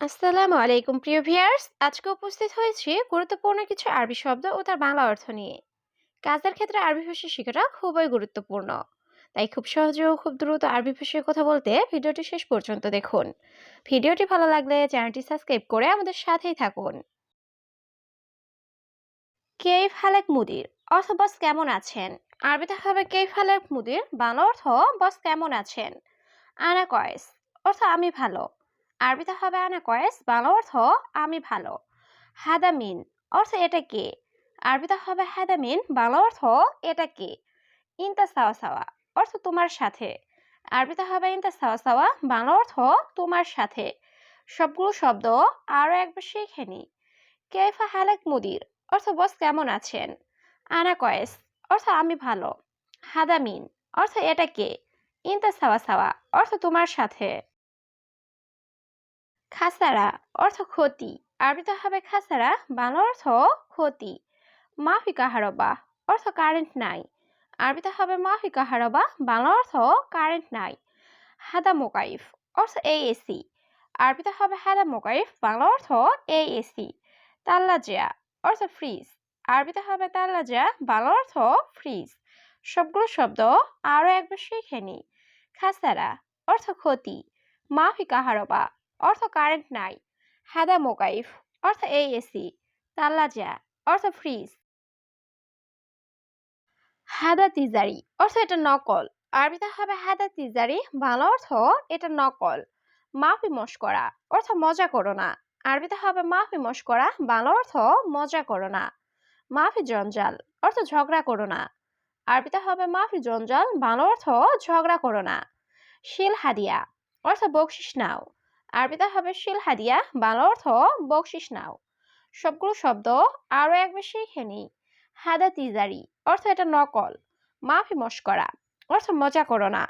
আসসালামু আলাইকুম, প্রিয় ভিউয়ার্স। আজকে উপস্থিত হয়েছি গুরুত্বপূর্ণ কিছু আরবি শব্দ ও তার বাংলা অর্থ নিয়ে। কাজের ক্ষেত্রে আরবি ভাষা শেখাটা খুবই গুরুত্বপূর্ণ। তাই খুব সহজে ও খুব দ্রুত আরবি ভাষায় কথা বলতে ভিডিওটি শেষ পর্যন্ত দেখুন। ভিডিওটি ভালো লাগলে চ্যানেলটি সাবস্ক্রাইব করে আমাদের সাথেই থাকুন। কেইফ হালেক মুদির, অর্থ বস কেমন আছেন? আরবিতে হবে কেইফ হালেক মুদির, বাংলা অর্থ বস কেমন আছেন? আনা কয়েস অর্থ আমি ভালো। আরবিতে হবে আনা কয়েস, বাংলা অর্থ আমি ভালো। হাদামিন, অর্থ এটা কে? আরবিতে হবে হাদামিন, বাংলা অর্থ এটা কে? ইনতা সাওয়া সাওয়া, অর্থ তোমার সাথে। আরবিতে হবে ইনতা সাওয়া সাওয়া, বাংলা অর্থ তোমার সাথে। সবগুলো শব্দ আরও একবার শিখে নি। কেফা হালেক মুদির, অর্থ বস কেমন আছেন? আনা কয়েস, অর্থ আমি ভালো। হাদামিন, অর্থ এটা কে? ইনতা সাওয়া সাওয়া, অর্থ তোমার সাথে। খাসারা অর্থ ক্ষতি। আরবিতে হবে খাসারা, বাংলা অর্থ ক্ষতি। মাফি কাহারবা অর্থ কারেন্ট নাই। আরবিতে হবে মাফি কাহারবা, বাংলা অর্থ কারেন্ট নাই। হাদা মোকাইফ অর্থ এই এসি আরবিতে হবে হাদা মোকাইফ, বাংলা অর্থ এই এসি তাল্লাজিয়া অর্থ ফ্রিজ আরবিতে হবে তাল্লাজিয়া, বাংলা অর্থ ফ্রিজ সবগুলো শব্দ আরও একবার শিখে নি। খাসারা অর্থ ক্ষতি। মাফি কাহারবা অর্থ কারেন্ট নাই। হাদা মোকাইফ, অর্থ এই এসি তাল্লাজা অর্থ ফ্রিজ। হাদা তিজারি, অর্থ এটা নকল। আরবিতে হবে হাদা তিজারি বাংলা অর্থ এটা নকল। মাফি মস্করা অর্থ মজা করো না। আরবিতে হবে মাফি মস্করা বাংলা অর্থ মজা করো না। মাফি জঞ্জাল, অর্থ ঝগড়া করো না। আরবিতে হবে মাফি জঞ্জাল বাংলা অর্থ ঝগড়া করো না। শিল হাদিয়া, অর্থ বকশিস নাও। আরবিতে হবে শিল হাদিয়া, বাংলা অর্থ বকশিস নাও। সবগুলো শব্দ আরও এক শিখে নি হাদা তিজারি, অর্থ এটা নকল। মাফি মস্করা, অর্থ মজা করো না।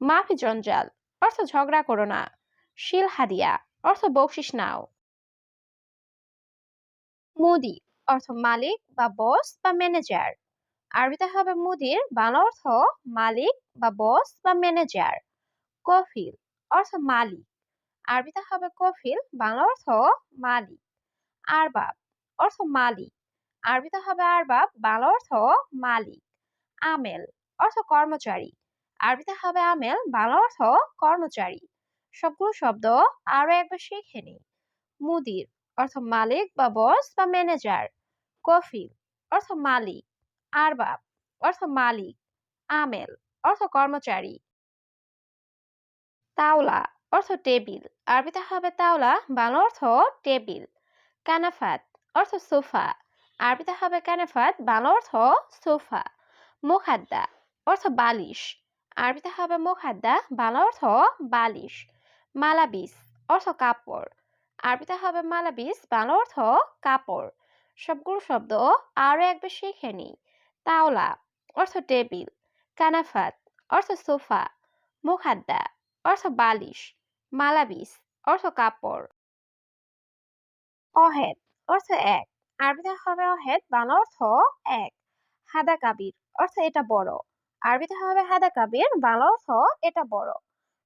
মাফি জঞ্জাল, অর্থ ঝগড়া করো না। শিল হাদিয়া, অর্থ বকশিস নাও। মুদি, অর্থ মালিক বা বস বা ম্যানেজার। আরবিতে হবে মুদির, বাংলা অর্থ মালিক বা বস বা ম্যানেজার। কফিল, অর্থ মালিক। আরবিতে হবে কফিল, বাংলা অর্থ মালিক। আরবাব অর্থ মালিক। আরবিতে হবে আরবাব, বাংলা অর্থ মালিক। আমেল অর্থ কর্মচারী। আরবিতে হবে আমেল, বাংলা অর্থ কর্মচারী। সবগুলো শব্দ আরও একবার শিখে নি মুদির অর্থ মালিক বা বস বা ম্যানেজার। কফিল অর্থ মালিক। আরবাব অর্থ মালিক। আমেল অর্থ কর্মচারী। তাওলা অর্থ টেবিল। আরবিতে হবে তাওলা, বাংলা অর্থ টেবিল। কানাফাত, অর্থ সোফা। আরবিতে হবে কানাফাত, বাংলা অর্থ সোফা। মুখাদ্দা, অর্থ বালিশ। আরবিতে হবে মুখাদ্দা, বাংলা অর্থ বালিশ। মালাবিস, অর্থ কাপড়। আরবিতে হবে মালাবিস, বাংলা অর্থ কাপড়। সবগুলো শব্দ আরও একবার শিখে নি তাওলা, অর্থ টেবিল। কানাফাত, অর্থ সোফা। মুখাদ্দা, অর্থ বালিশ। মালাবিস, অর্থ কাপড়। অহেদ, অর্থ এক। আরবিতে হবে অহেদ, বাংলা অর্থ এক। হাদা কাবির, অর্থ এটা বড়। আরবিতে হবে হাদা কাবির, বাংলা অর্থ এটা বড়।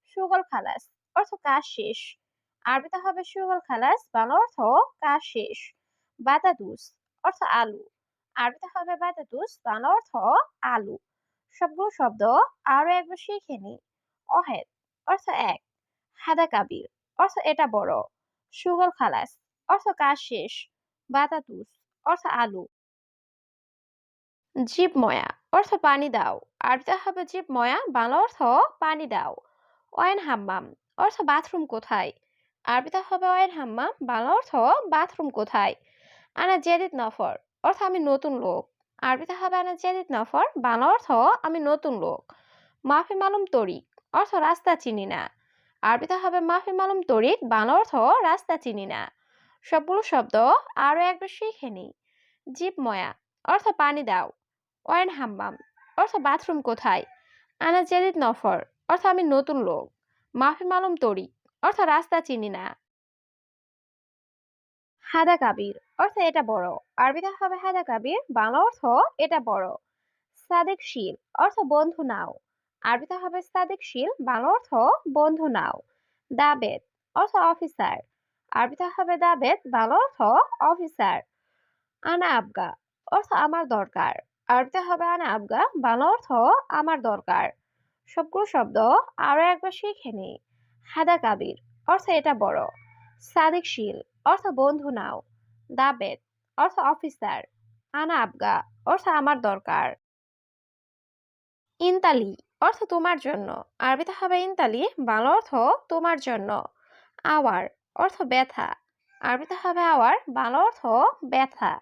সুগল খালাস, অর্থ কাজ শেষ। আরবিতে হবে সুগল খালাস, বাংলা অর্থ কাজ শেষ। বাতাদুস, অর্থ আলু। আরবিতে হবে বাতাদুস, বাংলা অর্থ আলু। সবগুলো শব্দ আরও একবার শিখে নি। অহেদ, অর্থ এক। হাদা কাবির। অর্থ এটা বড়। সুগল খালাস। অর্থ কাজ শেষ। বাতা বাতাতুস। অর্থ আলু। জীব ময়া অর্থ পানি দাও। আরবিতে হবে জীব ময়া বাংলা অর্থ পানি দাও। ওয়াইন হাম্মাম। অর্থ বাথরুম কোথায়? আরবিতে হবে ওয়াইন হাম্মাম। বাংলা অর্থ বাথরুম কোথায়? আনা জেদিত নফর। অর্থ আমি নতুন লোক। আরবিতে হবে আনা জেদিত নফর। বাংলা অর্থ আমি নতুন লোক। মাফি মালুম তরিক। অর্থ রাস্তা চিনি না। আরবিতে হবে মাফি মালুম তরিক, বাংলা অর্থ রাস্তা চিনি না। সবগুলো শব্দ আরও একবার শিখে নি জিপ ময়া অর্থ পানি দাও। ওয়াইন হাম্মাম, অর্থ বাথরুম কোথায়? আনা জেদিদ নফর, অর্থ আমি নতুন লোক। মাফি মালুম তরিক, অর্থ রাস্তা চিনি না। হাদা কাবির, অর্থ এটা বড়। আরবিতে হবে হাদা কাবির, বাংলা অর্থ এটা বড়। সাদেক শিল, অর্থ বন্ধু নাও। আরবিতে হবে সাদেক শিল, বাংলা অর্থ বন্ধু নাও। দাবেদ, অর্থ অফিসার। আরবিতে হবে দাবেদ, বাংলা অর্থ অফিসার। আনা আবগা, অর্থ আমার দরকার। আরবিতে হবে আনা আবগা, বাংলা অর্থ আমার দরকার। সবগুলো শব্দ আরও একবার শিখে নি হাদা কাবির, অর্থ এটা বড়। সাদিক শিল, অর্থ বন্ধু নাও। দাবেদ, অর্থ অফিসার। আনা আবগা, অর্থ আমার দরকার। ইনতালি অর্থ তোমার জন্য। আরবিতে হবে ইনতালি, বাংলা অর্থ তোমার জন্য। আওয়ার অর্থ ব্যথা। আরবিতে হবে আওয়ার, বাংলা অর্থ ব্যথা।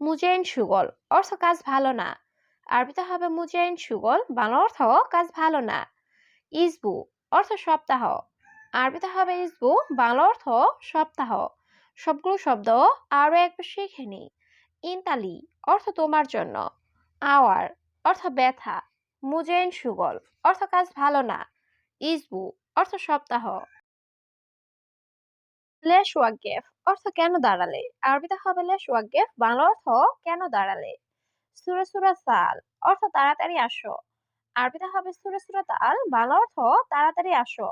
মুজাইন সুগল অর্থ কাজ ভালো না। আরবিতে হবে মুজাইন সুগল, বাংলা অর্থ কাজ ভালো না। ইসবু অর্থ সপ্তাহ। আরবিতে হবে ইসবু, বাংলা অর্থ সপ্তাহ। সবগুলো শব্দ আরও একবার শিখে নি ইনতালি অর্থ তোমার জন্য। আওয়ার অর্থ ব্যথা। মুজাইন সুগল। অর্থ কাজ ভালো না। ইসবু, অর্থ সপ্তাহ। লেশ ওয়াগেফ অর্থ কেন দাঁড়ালে? আরবিতে হবে লেশ ওয়াগেফ বাংলা অর্থ কেন দাঁড়ালে? সুরে সুরা সাল, অর্থ তাড়াতাড়ি আসো। আরবিতে হবে সুরে সুরা তাল, বাংলা অর্থ তাড়াতাড়ি আসো।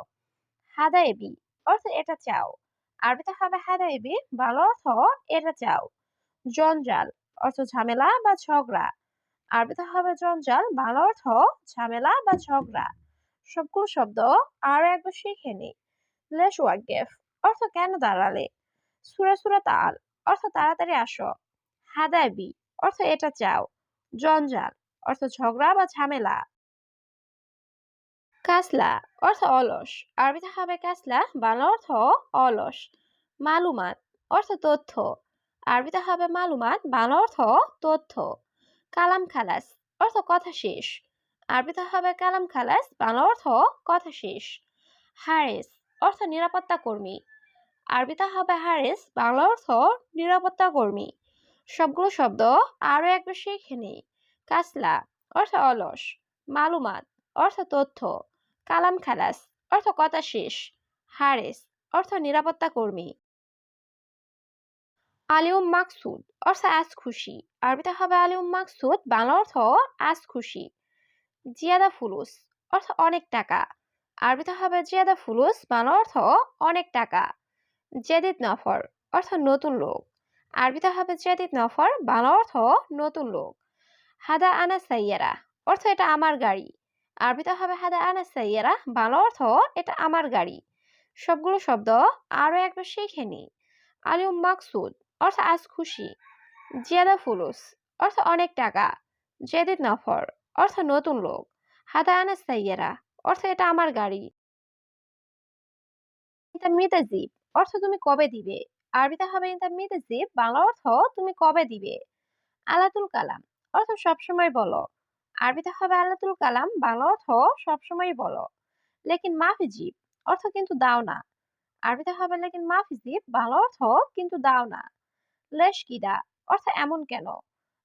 হাদা এবি অর্থ এটা চাও। আরবিতে হবে হাদা এবি বাংলা অর্থ এটা চাও। জঞ্জাল, অর্থ ঝামেলা বা ঝগড়া। আরবিতে হবে জঞ্জাল, বাংলা অর্থ ঝামেলা বা ঝগড়া। সবগুলো শব্দ আর একবার শিখে নি লেশ ওয়াগেফ অর্থ কেন দাঁড়ালে? সুরা সুরা তাল, অর্থ তাড়াতাড়ি আসো। হাদাবি অর্থ এটা চাও। জঞ্জাল, অর্থ ঝগড়া বা ঝামেলা। কাসলা, অর্থ অলস। আরবিতে হবে কাসলা, বাংলা অর্থ অলস। মালুমাত, অর্থ তথ্য। আরবিতে হবে মালুমাত, বাংলা অর্থ তথ্য। কালাম খালাস, অর্থ কথা শেষ। আরবিতে হবে কালাম খালাস, বাংলা অর্থ কথা শেষ। হারেস, অর্থ নিরাপত্তা কর্মী। আরবিতে হবে হারেস, বাংলা অর্থ নিরাপত্তা কর্মী। সবগুলো শব্দ আরও একবার শিখে নেই কাসলা, অর্থ অলস। মালুমাত, অর্থ তথ্য। কালাম খালাস, অর্থ কথা শেষ। হারেস, অর্থ নিরাপত্তা কর্মী। আলিউম মাকসুদ, অর্থ আজ খুশি। আরবিতে হবে আলিউম মাকসুদ, বাংলা অর্থ আজ খুশি। জিয়াদা ফুলুস, অর্থ অনেক টাকা। আরবিতে হবে জিয়াদা ফুলুস, বাংলা অর্থ অনেক টাকা। জেদিদ নফর, অর্থ নতুন লোক। আরবিতে হবে জেদিদ নফর, বাংলা অর্থ নতুন লোক। হাদা আনা সাইয়ারা, অর্থ এটা আমার গাড়ি। আরবিতে হবে হাদা আনা সাইয়ারা, বাংলা অর্থ এটা আমার গাড়ি। সবগুলো শব্দ আরও একবার শিখে নি। আলিউম মাকসুদ অর্থ আজ খুশি, জিয়াদা ফুলুস অর্থ অনেক টাকা জেদিদ নফর অর্থ নতুন লোক হাদা আনা সাইয়ারা অর্থ এটা আমার গাড়ি। মিতাজিব অর্থ তুমি কবে দিবে? আরবিতে হবে মিতাজিব বাংলা অর্থ তুমি কবে দিবে? আলাতুল কালাম অর্থ সবসময় বলো। আরবিতে হবে আলাতুল কালাম, বাংলা অর্থ সবসময় বলো। লেকিন মাফিজিব অর্থ কিন্তু দাও না। আরবিতে হবে লেকিন মাফিজিব বাংলা অর্থ কিন্তু দাও না। লেশ কিদা অর্থ এমন কেন?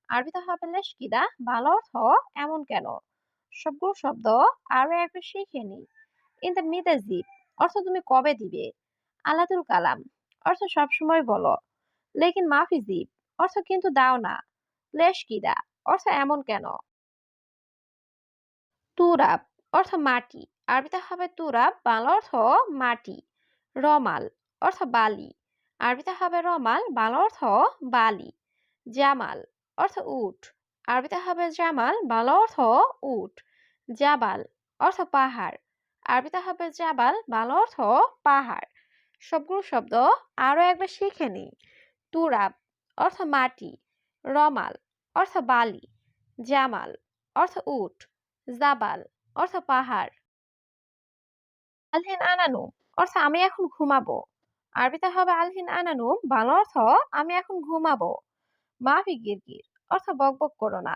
আরবিতে হবে লেশ কিদা বাংলা অর্থ এমন কেন? সবগুলো শব্দ আরও একবার শিখে নি ইন দ্য মিতাজিব অর্থ তুমি কবে দিবে? আলাদুল কালাম, অর্থ সবসময় বলো। লেকিন মাফি মাফিজিব অর্থ কিন্তু দাও না। লেশ কিদা অর্থ এমন কেন? তুরাব, অর্থ মাটি। আরবিতে হবে তুরাব, বাংলা অর্থ মাটি। রমাল, অর্থ বালি। আরবিতে হবে রমাল, বাংলা অর্থ বালি, জামাল অর্থ উট। আরবিতে হবে জামাল, বাল অর্থ উট। জাবাল অর্থ পাহাড়। আরবিতে হবে জাবাল, বাল অর্থ পাহাড়। সবগুলো শব্দ আরও একবার শিখে নি তুরাব অর্থ মাটি। রমাল অর্থ বালি। জামাল অর্থ উট। জাবাল অর্থ পাহাড়। আলহিন আনানু অর্থ আমি এখন ঘুমাবো। আরবিতে হবে আলহিন আনানু বাংলা অর্থ আমি এখন ঘুমাবো। মাফি গিরগির, অর্থ বকবক করো না।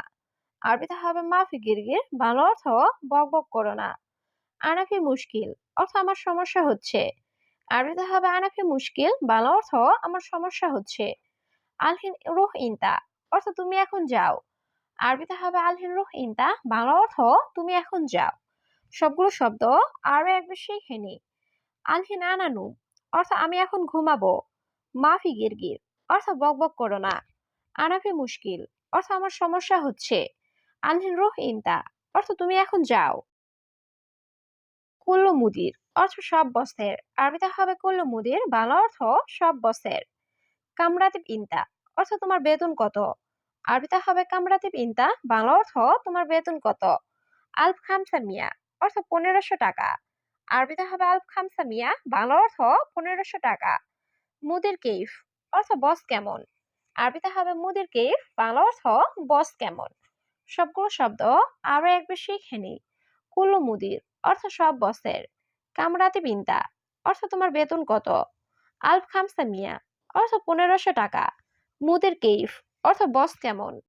আরবিতে হবে মাফি গিরগির, বাংলা অর্থ বকবক করো না। আনাফি মুশকিল, অর্থ আমার সমস্যা হচ্ছে। আরবিতে হবে আনাফি মুশকিল, বাংলা অর্থ আমার সমস্যা হচ্ছে। আলহিন রুহ ইনতা, অর্থ তুমি এখন যাও। আরবিতে হবে আলহিন রুহ ইনতা, বাংলা অর্থ তুমি এখন যাও। সবগুলো শব্দ আরও একবার শিখে নি। আলহিন আনানু অর্থ আমি এখন ঘুমাবো। মাফি গিরগির। অর্থ বকবক করো না। আনাফি মুশকিল। অর্থ আমার সমস্যা হচ্ছে। আনহিন রুহ ইনতা। অর্থ তুমি এখন যাও। কুল্লু মুদির। অর্থ সব বসের আরবিতে হবে কুল্লু মুদির। বাংলা অর্থ সব বসের কামরাতিব ইনতা। অর্থ তোমার বেতন কত? আরবিতে হবে কামরাতিব ইনতা। বাংলা অর্থ তোমার বেতন কত? আলফ খামসা মিয়া। অর্থ পনেরোশো টাকা। আরবিতে হবে আলফ খামসা মিয়া বাংলা অর্থ পনেরোশো টাকা। মুদির কেইফ, অর্থ বস কেমন? আরবিতে হবে মুদির কেইফ বাংলা অর্থ বস কেমন? সবগুলো শব্দ আরও একবার শিখে নিই। কুল্লু মুদির, অর্থ সব বসের। কামরাতে বিন্তা অর্থ তোমার বেতন কত? আলফ খামসা মিয়া, অর্থ পনেরোশো টাকা। মুদির কেইফ, অর্থ বস কেমন?